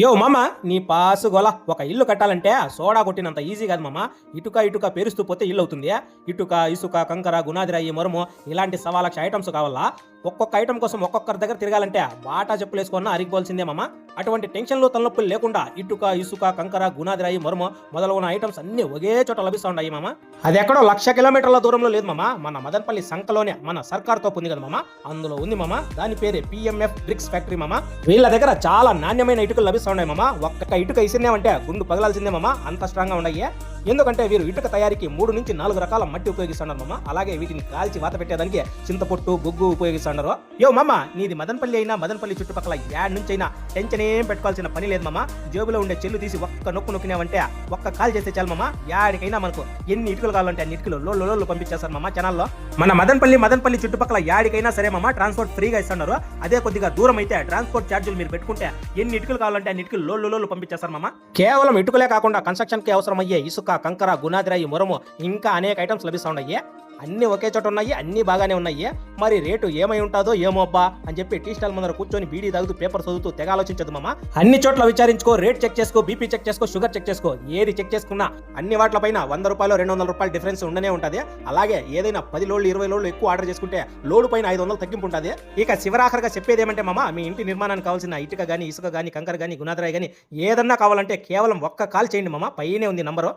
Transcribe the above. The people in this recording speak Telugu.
యో మామ నీ పాసు గొల. ఒక ఇల్లు కట్టాలంటే సోడా కొట్టినంత ఈజీ కాదు మామ. ఇటుక ఇటుక పేరుస్తూ పోతే ఇల్లు అవుతుంది ఇటుక ఇసుక కంకర గునాదిరాయి మరుము ఇలాంటి సవా లక్ష ఐటమ్స్ కావాలా? ఒక్కొక్క ఐటమ్ కోసం ఒక్కొక్కరి దగ్గర తిరగాలంటే బాటా చెప్పులు వేసుకున్న అరిగిపోవాల్సిందే మామ. అటువంటి టెన్షన్లు తలనొప్పులు లేకుండా ఇటుక ఇసుక కంకర గునాదిరాయి మరుము మొదలగున ఐటమ్స్ అన్ని ఒకే చోట లభిస్తూ మామ. అది ఎక్కడో లక్ష కిలోమీటర్ల దూరంలో లేదు మామ. మన మదనపల్లి సంఖలోనే మన సర్కార్ ఉంది కదా మామ. అందులో ఉంది మామ. దాని పేరే పిఎంఎఫ్ బ్రిక్స్ ఫ్యాక్టరీ మామ. వీళ్ళ దగ్గర చాలా నాణ్యమైన ఇటుకలు లభిస్తూ ఉన్నాయి మామ? ఒక్క ఇటుక ఇసినామంటే గుండు పగలాల్సిందే మామ? అంత స్ట్రాంగ్గా ఉన్నాయి? ఎందుకంటే వీరు ఇటుక తయారీకి మూడు నుంచి నాలుగు రకాల మట్టి ఉపయోగిస్తున్నారు మమ్మ అలాగే వీటిని కాల్చి వాత పెట్టేదానికి చింతపొట్టు బొగ్గు ఉపయోగిస్తున్నారు యో మమ్మ నీది మదనపల్లి అయినా మదనపల్లి చుట్టుపక్కల యాడ్ నుంచి అయినా టెన్షన్ ఏం పెట్టుకోవాల్సిన పని లేదు మమ్మ జేబులో ఉండే చెల్లు తీసి ఒక్క నొక్కు నొక్కినావంటే ఒక్క కాల్ చేస్తే చాలు మామ. యాడికైనా మనకు ఎన్ని ఇటుకలు కావాలంటే అన్ని ఇటుకలు లోళ్ళు లోళ్ళు పంపించేస్తారు మమ్మ ఛానల్లో మన మదనపల్లి మదనపల్లి చుట్టుపక్కల యాడికైనా సరే మమ్మ ట్రాన్స్పోర్ట్ ఫ్రీగా ఇస్తున్నారు అదే కొద్దిగా దూరం అయితే ట్రాన్స్పోర్ట్ ఛార్జీలు మీరు పెట్టుకుంటే ఎన్ని ఇటుకలు కావాలంటే అన్ని ఇటుకలు లోళ్ళు లోళ్ళు పంపించేస్తారు మమ్మ కేవలం ఇటుకలే కాకుండా కన్స్ట్రక్షన్కి అవసరమయ్యే ఇసుక కంకర గునాదిరాయి మురము ఇంకా అనేక ఐటమ్స్ లభిస్తూ ఉన్నాయి. అన్ని ఒకే చోట ఉన్నాయి అన్ని బాగానే ఉన్నాయి. మరి రేటు ఏమై ఉంటుందో ఏమో అబ్బా అని చెప్పి టీ స్టాల్ ముందర కూర్చొని బీడీ తాగుతూ పేపర్ చదువుతూ తెగ ఆలోచించదు మామ. అన్ని చోట్ల విచారించుకో రేట్ చెక్ చేసుకో బీపీ చెక్ చేసుకో షుగర్ చెక్ చేసుకో ఏది చెక్ చేసుకున్నా అన్ని వాటిపైన వంద రూపాయలు రెండు వందల రూపాయలు డిఫరెన్స్ ఉండనే ఉంటుంది. అలాగే ఏదైనా పది లోళ్ళు ఇరవై లోళ్ళు ఎక్కువ ఆర్డర్ చేసుకుంటే లోడు పైన ఐదు వందలు తగ్గింపు ఉంటుంది. ఇక శివరాఖరిగా చెప్పేది ఏమంటే మామ మీ ఇంటి నిర్మాణానికి కావాల్సిన ఇటుక కానీ ఇసుక కానీ కంకర కానీ గుణాదరాయి కానీ ఏదన్నా కావాలంటే కేవలం ఒక్క కాల్ చేయండి మామ పైనే ఉంది నంబరు.